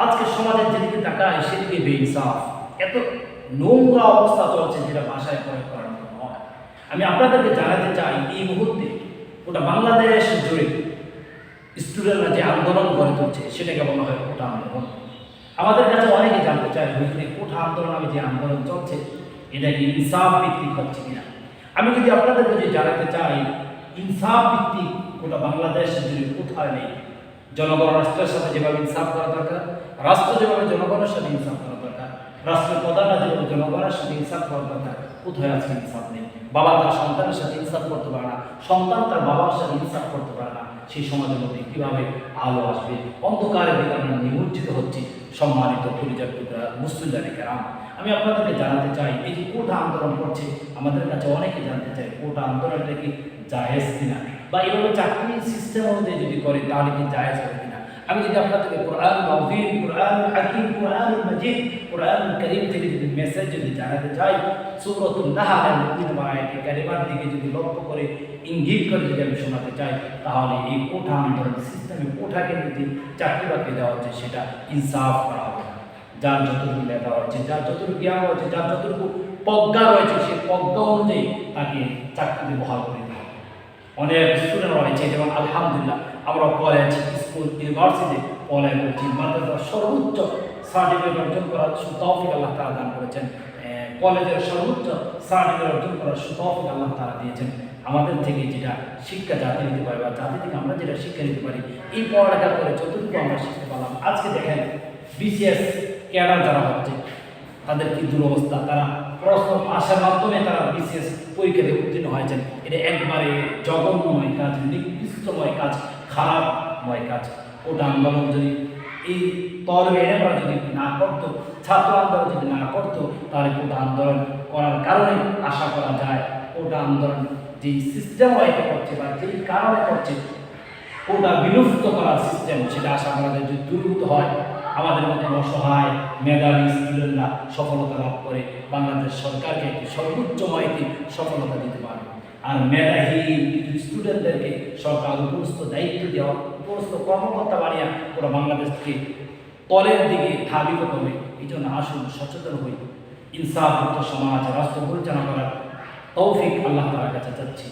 আজকে সমাজের যেদিকে তাকায়, সেদিকে বেইনসাফ। এত নোংরা অবস্থা চলছে যেটা ভাষায় প্রয়োগ করার নয় আমি আপনাদেরকে জানাতে চাই, এই মুহূর্তে ওটা বাংলাদেশ জুড়ে স্টুডেন্টরা যে আন্দোলন গড়ে তুলছে, সেটাকে বলা হয় কোটা আন্দোলন। আমাদের কাছে অনেকে জানতে চায়, হুজুরে কোঠা আন্দোলন আমি যে আন্দোলন চলছে, এটা কি ইনসাফ ভিত্তিক হচ্ছে কিনা? আমি যদি আপনাদেরকে যে জানাতে চাই, ইনসাফ ভিত্তিক গোটা বাংলাদেশ জুড়ে কোথায় নেই? জনগণ রাষ্ট্রের সাথে যেভাবে ইনসাফ করা দরকার রাষ্ট্র যেভাবে জনগণের সাথে ইনসাফ করা রাষ্ট্রের প্রধানরা যেভাবে জনগণের সাথে ইনসাফ করা দরকার কোথায় আছে ইনসাফ নেই? বাবা তার সন্তানের সাথে ইনসাফ করতে পারে না, সন্তান তার বাবার সাথে ইনসাফ করতে পারে না। সেই সমাজের মধ্যে কীভাবে আলো আসবে? অন্ধকারের দিকে আমরা নিমজ্জিত হচ্ছি। সম্মানিত মুসলিম কেরাম, আমি আপনাদেরকে জানাতে চাই, এই যে কোটা আন্দোলন করছে, আমাদের কাছে অনেকে জানতে চাই কোটা আন্দোলনটা কি জায়েজ কিনা? বা এভাবে চাকরি সিস্টেম অনুযায়ী যদি করে, তাহলে কি জায়েজ হবে আমি যদি আপনাদেরকে কোরআন, মাহফিল, কোরআন, হাকিম, কোরআন, মাজিদ, কোরআন করিম থেকে যদি মেসেজ যদি জানাতে চাই তিন মায়াটি কারিমার দিকে যদি লক্ষ্য করে, ইঙ্গিত করে যদি আমি শোনাতে চাই, তাহলে এই কোঠা আন্দোলন সিস্টেমে কোঠাকে যদি চাকরি বাকরি দেওয়া হচ্ছে, সেটা ইনসাফ করা হবে যার যতটুকু লেখা হচ্ছে যার যতটুকু জ্ঞান রয়েছে, যার যতটুকু প্রজ্ঞা রয়েছে সেই প্রজ্ঞা অনুযায়ী তাকে চাকরিতে বহাল করে হবে অনেক স্টুডেন্ট রয়েছে, যেমন আলহামদুলিল্লাহ, আমরা কলেজ স্কুল ইউনিভার্সিটি পড়ায় করছি মাদ্রাসার সর্বোচ্চ সার্টিফিকেট অর্জন করার সুতৌফিক আল্লাহ তারা দান করেছেন। কলেজের সর্বোচ্চ সার্টিফিকেট অর্জন করার সুতৌফিক আল্লাহ তারা দিয়েছেন। আমাদের থেকে যেটা শিক্ষা জাতি নিতে পারি বা জাতি থেকে আমরা যেটা শিক্ষা নিতে পারি, এই পড়ালেখা করে যতটুকু আমরা শিখতে পারলাম, আজকে দেখেন বিসিএস ক্যাডার যারা হচ্ছে, তাদের কি দুরবস্থা? তারা প্রশ্ন পাশের মাধ্যমে তারা বিশেষ পরীক্ষাতে উত্তীর্ণ হয়েছেন। এটা একবারে জঘন্যময় কাজ, নিকৃষ্টময় কাজ খারাপময় কাজ। ওটা আন্দোলন যদি এই তরবে এরা যদি না করতো ছাত্র আন্দোলন যদি না করতো, তাহলে কোটা আন্দোলন করার কারণে আশা করা যায় কোটা আন্দোলন যেই সিস্টেম এটা করছে বা যেই কারণে করছে, ওটা বিলুপ্ত করার সিস্টেম সেটা আশা করা যায় যদি দুর্বৃত্ত হয়। আমাদের মতো অসহায় মেধাবী স্টুডেন্টরা সফলতা লাভ করে, বাংলাদেশ সরকারকে একটি সর্বোচ্চময় একটি সফলতা দিতে পারবে আর মেধাহীন কিছু স্টুডেন্টদেরকে সরকার উপরস্থ দায়িত্ব দেওয়া উপরস্থ কর্মকর্তা বানিয়ে পুরো বাংলাদেশকে তলের দিকে ধাবিত করবে, এই জন্য আসুন সচেতন হই। ইনসাফ সমাজ, রাষ্ট্র পরিচালনা করার তৌফিক আল্লাহ তালার কাছে চাচ্ছি।